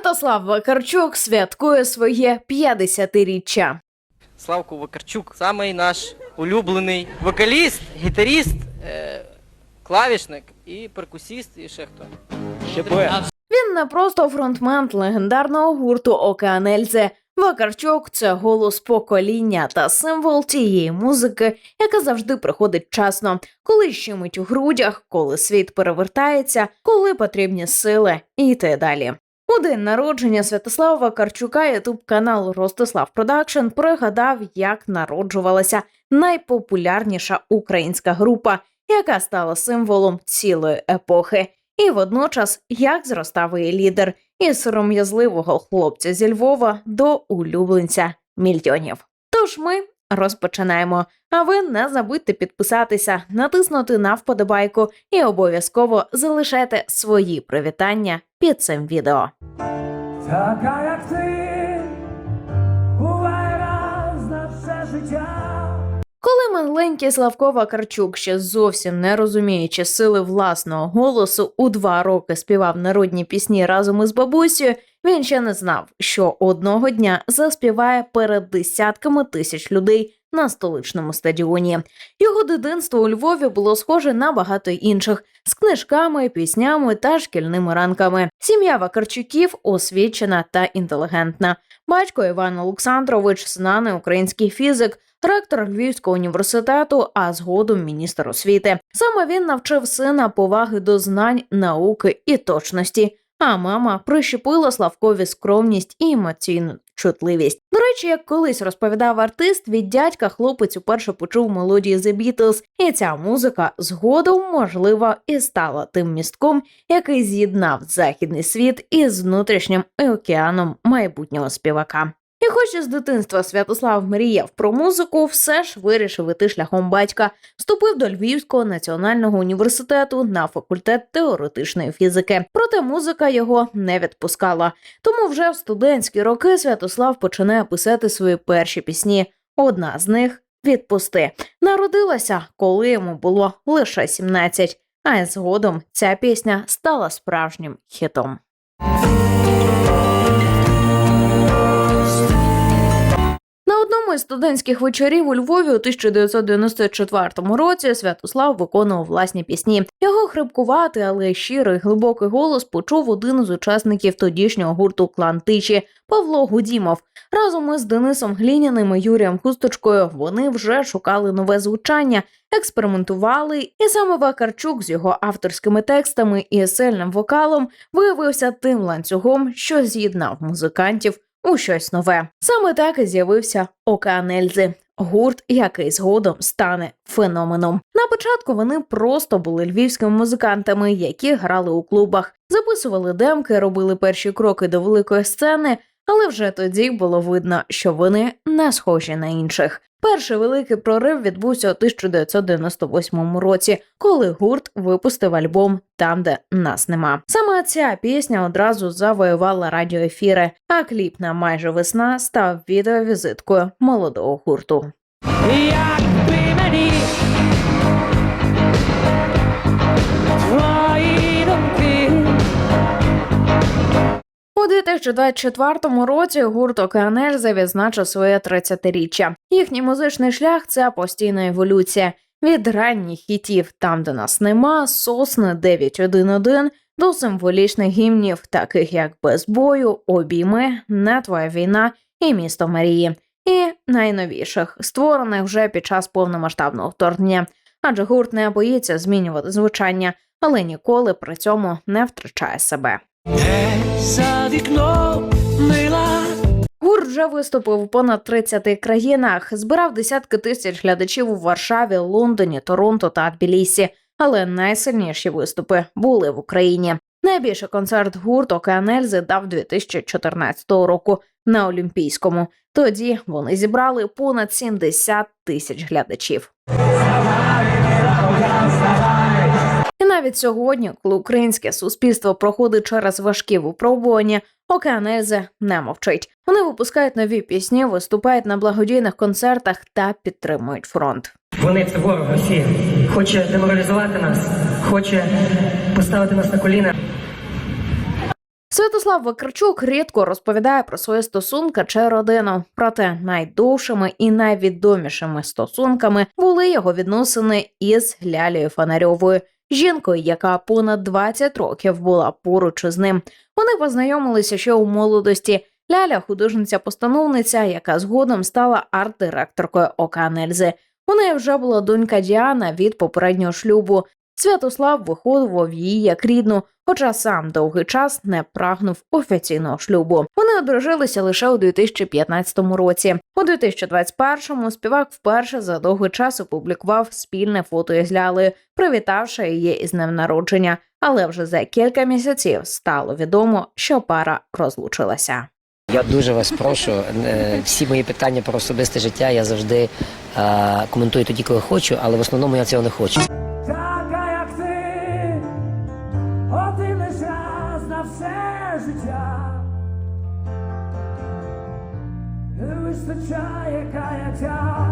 Святослав Вакарчук святкує своє 50-річчя. Славко Вакарчук, самий наш улюблений вокаліст, гітаріст, е, клавішник і перкусіст, і ще хто. Ще поет. Він не просто фронтмен легендарного гурту Океан Ельзи. Вакарчук це голос покоління та символ тієї музики, яка завжди приходить вчасно, коли щемить у грудях, коли світ перевертається, коли потрібні сили і йти далі. У день народження Святослава Вакарчука ютуб канал Ростислав Продакшн пригадав, як народжувалася найпопулярніша українська група, яка стала символом цілої епохи, і водночас як зростав її лідер із сором'язливого хлопця зі Львова до улюбленця мільйонів. Тож ми розпочинаємо. А ви не забудьте підписатися, натиснути на вподобайку і обов'язково залишайте свої привітання під цим відео. Така як ти, буває раз на все життя. Коли маленький Славко Вакарчук, ще зовсім не розуміючи сили власного голосу, у два роки співав народні пісні разом із бабусею, він ще не знав, що одного дня заспіває перед десятками тисяч людей на столичному стадіоні. Його дитинство у Львові було схоже на багато інших з книжками, піснями та шкільними ранками. Сім'я Вакарчуків освічена та інтелігентна. Батько Іван Олександрович, знаний український фізик, ректор Львівського університету, а згодом міністр освіти. Саме він навчив сина поваги до знань, науки і точності. А мама прищепила Славкові скромність і емоційну чутливість. До речі, як колись розповідав артист, від дядька хлопець уперше почув мелодії The Beatles, і ця музика згодом, можливо, і стала тим містком, який з'єднав західний світ із внутрішнім океаном майбутнього співака. І хоч із дитинства Святослав мріяв про музику, все ж вирішив іти шляхом батька, вступив до Львівського національного університету на факультет теоретичної фізики. Проте музика його не відпускала. Тому вже в студентські роки Святослав починає писати свої перші пісні. Одна з них відпусти народилася, коли йому було лише 17, а згодом ця пісня стала справжнім хітом. Одному із студентських вечорів у Львові у 1994 році Святослав виконував власні пісні. Його хрипкуватий, але щирий глибокий голос почув один із учасників тодішнього гурту Клан Тиші Павло Гудімов. Разом із Денисом Гліняним і Юрієм Хусточкою вони вже шукали нове звучання, експериментували, і саме Вакарчук з його авторськими текстами і сильним вокалом виявився тим ланцюгом, що з'єднав музикантів у щось нове. Саме так і з'явився Океан Ельзи. Гурт, який згодом стане феноменом. На початку вони просто були львівськими музикантами, які грали у клубах, записували демки, робили перші кроки до великої сцени, але вже тоді було видно, що вони не схожі на інших. Перший великий прорив відбувся у 1998 році, коли гурт випустив альбом Там, де нас нема. Саме ця пісня одразу завоювала радіоефіри, а кліп на майже весна став відеовізиткою молодого гурту. Якби 2024 році гурт Океанельза відзначив своє 30-річчя. Їхній музичний шлях це постійна еволюція. Від ранніх хітів там, де нас нема, сосни 911 до символічних гімнів, таких як без бою, обійми, не твоя війна і місто Марії, і найновіших, створених вже під час повномасштабного вторгнення. Адже гурт не боїться змінювати звучання, але ніколи при цьому не втрачає себе. За вікном мила. Гурт вже виступив у понад 30 країнах, збирав десятки тисяч глядачів у Варшаві, Лондоні, Торонто та Тбілісі. Але найсильніші виступи були в Україні. Найбільший концерт гурту Океанельзи дав 2014 року на Олімпійському. Тоді вони зібрали понад 70 тисяч глядачів. Навіть сьогодні, коли українське суспільство проходить через важкі випробування, Океанельзи не мовчить. Вони випускають нові пісні, виступають на благодійних концертах та підтримують фронт. Вони це ворог Росії. Хоче деморалізувати нас, хоче поставити нас на коліна. Святослав Вакарчук рідко розповідає про свої стосунки чи родину. Проте найдовшими і найвідомішими стосунками були його відносини із Лялею Фонарьовою, жінкою, яка понад 20 років була поруч із ним. Вони познайомилися ще у молодості. Ляля художниця-постановниця, яка згодом стала арт-директоркою ОК Нельзи. У неї вже була донька Діана від попереднього шлюбу. Святослав виховував її як рідну, хоча сам довгий час не прагнув офіційного шлюбу. Вони одружилися лише у 2015 році. У 2021-му співак вперше за довгий час опублікував спільне фото із Лялею, привітавши її із днем народження. Але вже за кілька місяців стало відомо, що пара розлучилася. Я дуже вас прошу. е, Всі мої питання про особисте життя я завжди е, коментую тоді, коли хочу, але в основному я цього не хочу. Життя. Не вистачає каяття.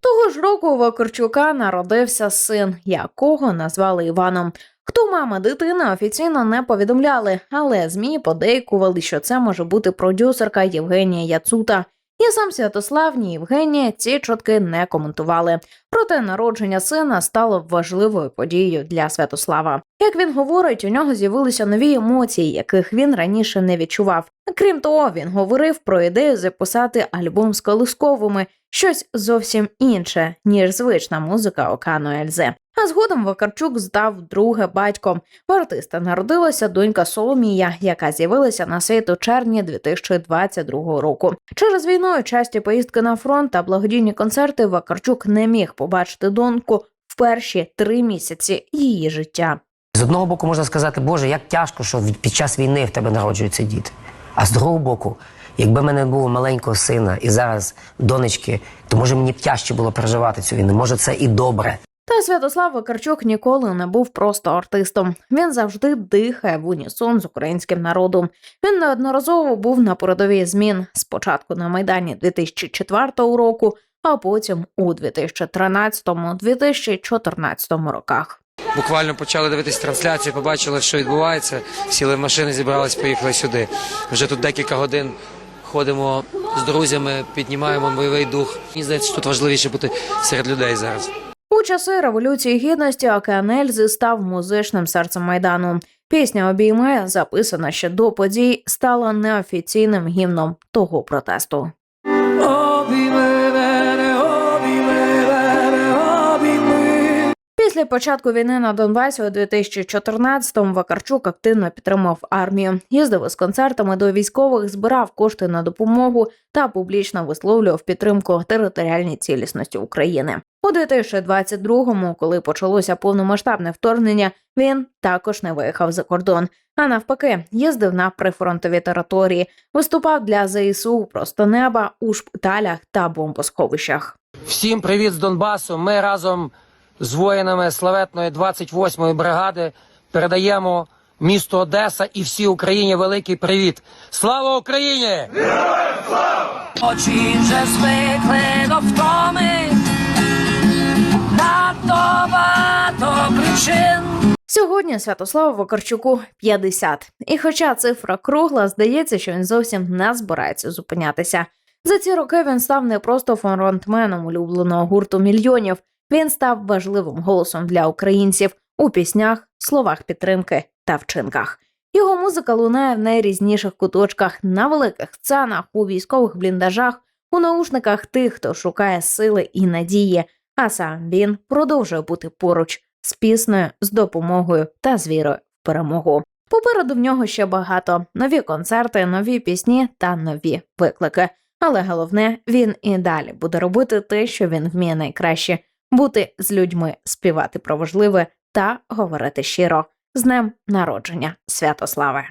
Того ж року у Вакарчука народився син, якого назвали Іваном. Хто мама дитини офіційно не повідомляли, але змі подейкували, що це може бути продюсерка Євгенія Яцута. І сам Святослав, ні Євгенія ці чутки не коментували. Проте народження сина стало важливою подією для Святослава. Як він говорить, у нього з'явилися нові емоції, яких він раніше не відчував. Крім того, він говорив про ідею записати альбом з колисковими, щось зовсім інше, ніж звична музика Окану Ельзе. А згодом Вакарчук здав друге батьком. В артиста народилася донька Соломія, яка з'явилася на світ у червні 2022 року. Через війну, часті поїздки на фронт та благодійні концерти Вакарчук не міг побачити доньку в перші три місяці її життя. З одного боку можна сказати, Боже, як тяжко, що під час війни в тебе народжуються діти. А з другого боку, якби мене не було маленького сина і зараз донечки, то може мені б тяжче було переживати цю війну. Може, це і добре. Та Святослав Вакарчук ніколи не був просто артистом. Він завжди дихає в унісон з українським народом. Він неодноразово був на передовій змін спочатку на майдані 2004 року, а потім у 2013-2014 роках. Буквально почали дивитись трансляцію, побачили, що відбувається. Сіли в машини, зібрались, поїхали сюди. Вже тут декілька годин ходимо з друзями, піднімаємо бойовий дух. Мені здається, що тут важливіше бути серед людей зараз. У часи революції гідності Океан Ельзи став музичним серцем майдану. Пісня обійме, записана ще до подій, стала неофіційним гімном того протесту. Після початку війни на Донбасі у 2014-му Вакарчук активно підтримав армію, їздив із концертами до військових, збирав кошти на допомогу та публічно висловлював підтримку територіальній цілісності України. У 2022-му, коли почалося повномасштабне вторгнення, він також не виїхав за кордон, а навпаки, їздив на прифронтові території, виступав для ЗСУ просто неба у шпиталях та бомбосховищах. Всім привіт з Донбасу. Ми разом з воїнами славетної 28-ї бригади передаємо місту Одеса і всій Україні великий привіт. Слава Україні! Очі вже звикли до втоми, надто багато причин. Сьогодні Святославу Вакарчуку 50. І хоча цифра кругла, здається, що він зовсім не збирається зупинятися. За ці роки він став не просто фронтменом улюбленого гурту мільйонів, він став важливим голосом для українців у піснях, словах підтримки та вчинках. Його музика лунає в найрізніших куточках на великих сценах, у військових бліндажах, у наушниках тих, хто шукає сили і надії. А сам він продовжує бути поруч з піснею, з допомогою та з вірою в перемогу. Попереду в нього ще багато нові концерти, нові пісні та нові виклики. Але головне, він і далі буде робити те, що він вміє найкраще бути з людьми, співати про важливе та говорити щиро. З днем народження Святославе!